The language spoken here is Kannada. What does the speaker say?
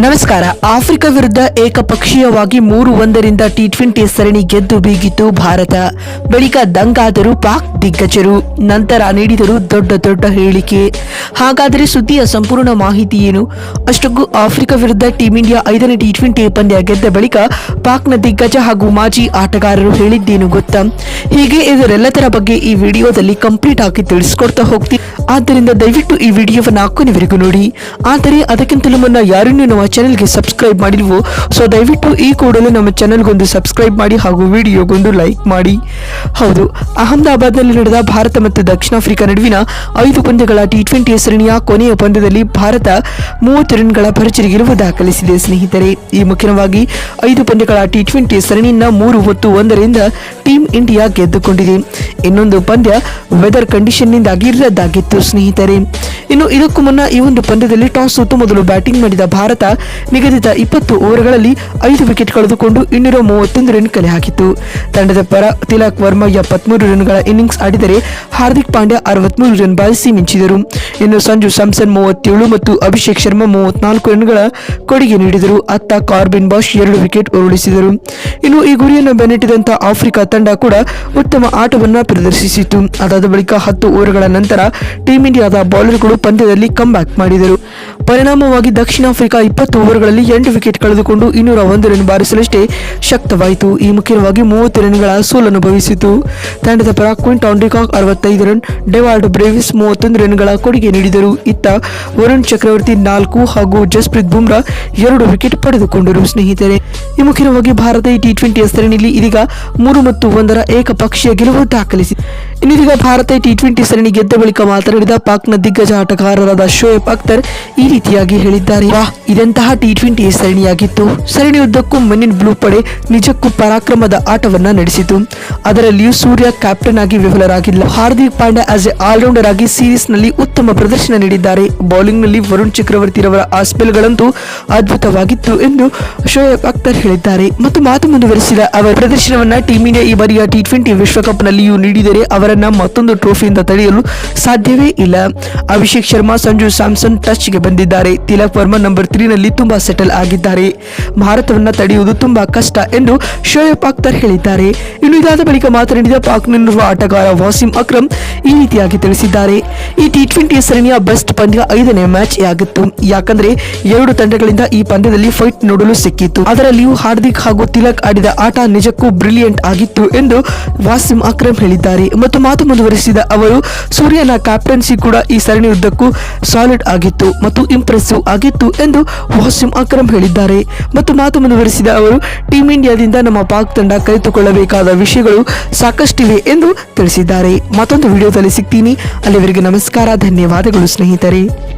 ನಮಸ್ಕಾರ. ಆಫ್ರಿಕಾ ವಿರುದ್ಧ ಏಕಪಕ್ಷೀಯವಾಗಿ ಮೂರು ಒಂದರಿಂದ ಟಿ ಟ್ವೆಂಟಿ ಸರಣಿ ಗೆದ್ದು ಬೀಗಿತು ಭಾರತ. ಬಳಿಕ ದಂಗಾದರು ಪಾಕ್ ದಿಗ್ಗಜರು. ನಂತರ ನೀಡಿದರು ದೊಡ್ಡ ದೊಡ್ಡ ಹೇಳಿಕೆ. ಹಾಗಾದರೆ ಸುದ್ದಿಯ ಸಂಪೂರ್ಣ ಮಾಹಿತಿ ಏನು? ಅಷ್ಟಕ್ಕೂ ಆಫ್ರಿಕಾ ವಿರುದ್ಧ ಟೀಂ ಇಂಡಿಯಾ ಐದನೇ ಟಿ ಟ್ವೆಂಟಿ ಪಂದ್ಯ ಗೆದ್ದ ಬಳಿಕ ಪಾಕ್ನ ದಿಗ್ಗಜ ಹಾಗೂ ಮಾಜಿ ಆಟಗಾರರು ಹೇಳಿದ್ದೇನು ಗೊತ್ತಾ? ಹೀಗೆ ಇದರೆಲ್ಲದರ ಬಗ್ಗೆ ಈ ವಿಡಿಯೋದಲ್ಲಿ ಕಂಪ್ಲೀಟ್ ಆಗಿ ತಿಳಿಸ್ಕೊಡ್ತಾ ಹೋಗ್ತೀನಿ ಆದ್ದರಿಂದ ದಯವಿಟ್ಟು ಈ ವಿಡಿಯೋವನ್ನು ಕೊನೆವರೆಗೂ ನೋಡಿ. ಆದರೆ ಅದಕ್ಕಿಂತಲೂ ಮುನ್ನ ಯಾರನ್ನೂ ನಮ್ಮ ಚಾನೆಲ್ಗೆ ಸಬ್ಸ್ಕ್ರೈಬ್ ಮಾಡಿಲ್ವೋ? ಸೊ ದಯವಿಟ್ಟು ಈ ಕೂಡಲೇ ನಮ್ಮ ಚಾನಲ್ಗೊಂದು ಸಬ್ಸ್ಕ್ರೈಬ್ ಮಾಡಿ ಹಾಗೂ ವಿಡಿಯೋಗೊಂದು ಲೈಕ್ ಮಾಡಿ. ಹೌದು, ಅಹಮದಾಬಾದ್ನಲ್ಲಿ ನಡೆದ ಭಾರತ ಮತ್ತು ದಕ್ಷಿಣ ಆಫ್ರಿಕಾ ನಡುವಿನ ಐದು ಪಂದ್ಯಗಳ ಟಿ ಟ್ವೆಂಟಿ ಸರಣಿಯ ಕೊನೆಯ ಪಂದ್ಯದಲ್ಲಿ ಭಾರತ ಮೂವತ್ತು ರನ್ಗಳ ಭರ್ಜರಿ ಗೆಲುವು ದಾಖಲಿಸಿದೆ, ಸ್ನೇಹಿತರೆ. ಈ ಮುಖ್ಯವಾಗಿ ಐದು ಪಂದ್ಯಗಳ ಟಿ ಟ್ವೆಂಟಿ ಸರಣಿಯನ್ನ ಮೂರು ಹೊತ್ತು ಒಂದರಿಂದ ಟೀಂ ಇಂಡಿಯಾ ಗೆದ್ದುಕೊಂಡಿದೆ. ಇನ್ನೊಂದು ಪಂದ್ಯ ವೆದರ್ ಕಂಡೀಷನ್ನಿಂದಾಗಿ ರದ್ದಾಗಿತ್ತು, ಸ್ನೇಹಿತರೆ. ಇನ್ನು ಇದಕ್ಕೂ ಮುನ್ನ ಈ ಒಂದು ಪಂದ್ಯದಲ್ಲಿ ಟಾಸ್ ಸೋತು ಮೊದಲು ಬ್ಯಾಟಿಂಗ್ ಮಾಡಿದ ಭಾರತ ನಿಗದಿತ ಇಪ್ಪತ್ತು ಓವರ್ಗಳಲ್ಲಿ ಐದು ವಿಕೆಟ್ ಕಳೆದುಕೊಂಡು ಇನ್ನೂರ ಮೂವತ್ತೊಂದು ರನ್ ಕಲೆ ಹಾಕಿತು ತಂಡದ ಪರ ತಿಲಕ್ ವರ್ಮಾ ಎಪ್ಪತ್ಮೂರು ರನ್ಗಳ ಇನ್ನಿಂಗ್ಸ್ ಆಡಿದರೆ ಹಾರ್ದಿಕ್ ಪಾಂಡ್ಯ ಅರವತ್ಮೂರು ರನ್ ಬಾರಿಸಿ ಮಿಂಚಿದರು. ಇನ್ನು ಸಂಜು ಸಮ್ಸನ್ ಮೂವತ್ತೇಳು ಮತ್ತು ಅಭಿಷೇಕ್ ಶರ್ಮಾ ಮೂವತ್ನಾಲ್ಕು ರನ್ಗಳ ಕೊಡುಗೆ ನೀಡಿದರು. ಅತ್ತ ಕಾರ್ಬಿನ್ ಬಾಷ್ ಎರಡು ವಿಕೆಟ್ ಉರುಳಿಸಿದರು. ಇನ್ನು ಈ ಗುರಿಯನ್ನು ಬೆನ್ನಟ್ಟಿದಂತಹ ಆಫ್ರಿಕಾ ತಂಡ ಕೂಡ ಉತ್ತಮ ಆಟವನ್ನು ಪ್ರದರ್ಶಿಸಿತು ಅದಾದ ಬಳಿಕ ಹತ್ತು ಓವರ್ಗಳ ನಂತರ ಟೀಂ ಇಂಡಿಯಾದ ಬೌಲರ್ಗಳು ಪಂದ್ಯದಲ್ಲಿ ಕಮ್ಬ್ಯಾಕ್ ಮಾಡಿದರು. ಪರಿಣಾಮವಾಗಿ ದಕ್ಷಿಣ ಆಫ್ರಿಕಾ ಇಪ್ಪತ್ತು ಓವರ್ಗಳಲ್ಲಿ ಎಂಟು ವಿಕೆಟ್ ಕಳೆದುಕೊಂಡು ಇನ್ನೂರ ಒಂದು ರನ್ ಬಾರಿಸಲಷ್ಟೇ ಶಕ್ತವಾಯಿತು. ಈ ಮುಖ್ಯವಾಗಿ ಮೂವತ್ತು ರನ್ಗಳ ಸೋಲನುಭವಿಸಿತು ತಂಡದ ಪರ ಕ್ವಿಂಟ್ ಆಂಡ್ರಿಕಾಕ್ ಅರವತ್ತೈದು ರನ್ ಡೆವಾಲ್ಡ್ ಬ್ರೇವಿಸ್ ಮೂವತ್ತೊಂದು ರನ್ಗಳ ಕೊಡುಗೆ ನೀಡಿದರು. ಇತ್ತ ವರುಣ್ ಚಕ್ರವರ್ತಿ ನಾಲ್ಕು ಹಾಗೂ ಜಸ್ಪ್ರೀತ್ ಬುಮ್ರಾ ಎರಡು ವಿಕೆಟ್ ಪಡೆದುಕೊಂಡರು. ಸ್ನೇಹಿತರೆ, ಈ ಮುಖ್ಯವಾಗಿ ಭಾರತ ಟಿ ಟ್ವೆಂಟಿ ಸರಣಿಯಲ್ಲಿ ಇದೀಗ ಮೂರು ಮತ್ತು ಒಂದರ ಏಕಪಕ್ಷೀಯ ಗೆಲುವು ದಾಖಲಿಸಿ. ಇನ್ನೀಗ ಭಾರತ ಟಿ ಟ್ವೆಂಟಿ ಸರಣಿ ಗೆದ್ದ ಬಳಿಕ ಮಾತನಾಡಿದ ಪಾಕ್ನ ದಿಗ್ಗಜ ಆಟಗಾರರಾದ ಶೋಯಬ್ ಅಖ್ತರ್ ಈ ರೀತಿಯಾಗಿ ಹೇಳಿದ್ದಾರೆ. ವಾಹ್ ಇದೆಂತಹ ಟಿ ಟ್ವೆಂಟಿ ಸರಣಿಯಾಗಿತ್ತು? ಸರಣಿ ಉದ್ದಕ್ಕೂ ಮಣ್ಣಿನ ಬ್ಲೂ ಪಡೆ ನಿಜಕ್ಕೂ ಪರಾಕ್ರಮದ ಆಟವನ್ನ ನಡೆಸಿತು. ಅದರಲ್ಲಿಯೂ ಸೂರ್ಯ ಕ್ಯಾಪ್ಟನ್ ಆಗಿ ವಿಫಲರಾಗಿಲ್ಲ Hardik Pandya as a allrounder ಆಗಿ ಸೀರೀಸ್ನಲ್ಲಿ ಉತ್ತಮ ಪ್ರದರ್ಶನ ನೀಡಿದ್ದಾರೆ. ಬೌಲಿಂಗ್ನಲ್ಲಿ ವರುಣ್ ಚಕ್ರವರ್ತಿರವರ ಆ ಸ್ಪೆಲ್ಗಳಂತೂ ಅದ್ಭುತವಾಗಿತ್ತು ಎಂದು ಶೋಯಬ್ ಅಖ್ತರ್ ಹೇಳಿದ್ದಾರೆ. ಮತ್ತು ಮಾತು ಮುಂದುವರೆಸಿದ ಅವರ ಪ್ರದರ್ಶನವನ್ನ ಟೀಮ್ ಇಂಡಿಯಾ ಈ ಬಾರಿಯ ಟಿ ಟ್ವೆಂಟಿ ವಿಶ್ವಕಪ್ ನಲ್ಲಿಯೂ ನೀಡಿದರೆ ಅವರನ್ನ ಮತ್ತೊಂದು ಟ್ರೋಫಿಯಿಂದ ತಡೆಯಲು ಸಾಧ್ಯವೇ ಇಲ್ಲ. ಅಭಿಷೇಕ್ ಶರ್ಮಾ, ಸಂಜು ಸ್ಯಾಮ್ಸನ್ ಟಚ್ಗೆ ಬಂದಿದ್ದಾರೆ. ತಿಲಕ್ ವರ್ಮಾ ನಂಬರ್ ತ್ರೀ ನಲ್ಲಿ ತುಂಬಾ ಸೆಟಲ್ ಆಗಿದ್ದಾರೆ. ಭಾರತವನ್ನು ತಡೆಯುವುದು ತುಂಬಾ ಕಷ್ಟ ಎಂದು ಶೋಯಬ್ ಅಖ್ತರ್ ಹೇಳಿದ್ದಾರೆ. ಇನ್ನು ಇದಾದ ಬಳಿಕ ಮಾತನಾಡಿದ ಪಾಕ್ನಲ್ಲಿರುವ ಆಟಗಾರ ವಾಸಿಂ ಅಕ್ರಮ್ ಈ ರೀತಿಯಾಗಿ ತಿಳಿಸಿದ್ದಾರೆ. ಈ ಟಿ ಟ್ವೆಂಟಿ ಸರಣಿಯ ಬೆಸ್ಟ್ ಪಂದ್ಯ ಐದನೇ ಮ್ಯಾಚ್ ಆಗಿತ್ತು ಯಾಕಂದ್ರೆ ಎರಡು ತಂಡಗಳಿಂದ ಈ ಪಂದ್ಯದಲ್ಲಿ ಫೈಟ್ ನೋಡಲು ಸಿಕ್ಕಿತ್ತು. ಅದರಲ್ಲಿಯೂ ಹಾರ್ದಿಕ್ ಹಾಗೂ ತಿಲಕ್ ಆಡಿದ ಆಟ ನಿಜಕ್ಕೂ ಬ್ರಿಲಿಯಂಟ್ ಆಗಿತ್ತು ಎಂದು ವಾಸಿಂ ಅಕ್ರಮ್ ಹೇಳಿದ್ದಾರೆ. ಮತ್ತು ಮಾತು ಮುಂದುವರಿಸಿದ ಅವರು, ಸೂರ್ಯನ ಕ್ಯಾಪ್ಟನ್ಸಿ ಕೂಡ ಈ ಸರಣಿ ಉದ್ದಕ್ಕೂ ಸಾಲಿಡ್ ಆಗಿತ್ತು. ಮತ್ತು ಇಂಪ್ರೆಸಿವ್ ಆಗಿತ್ತು ಎಂದು ವಾಸಿಂ ಅಕ್ರಮ್ ಹೇಳಿದ್ದಾರೆ. ಮತ್ತು ಮಾತು ಮುಂದುವರೆಸಿದ ಅವರು, ಟೀಂ ಇಂಡಿಯಾದಿಂದ ನಮ್ಮ ಪಾಕ್ ತಂಡ ಕಲಿತುಕೊಳ್ಳಬೇಕಾದ ವಿಷಯಗಳು ಸಾಕಷ್ಟಿವೆ ಎಂದು ತಿಳಿಸಿದ್ದಾರೆ. ಮತ್ತೊಂದು ವಿಡಿಯೋದಲ್ಲಿ ಸಿಗ್ತೀನಿ. ಅಲ್ಲಿವರೆಗೆ ನಮಸ್ಕಾರ. ಧನ್ಯವಾದಗಳು ಸ್ನೇಹಿತರೆ.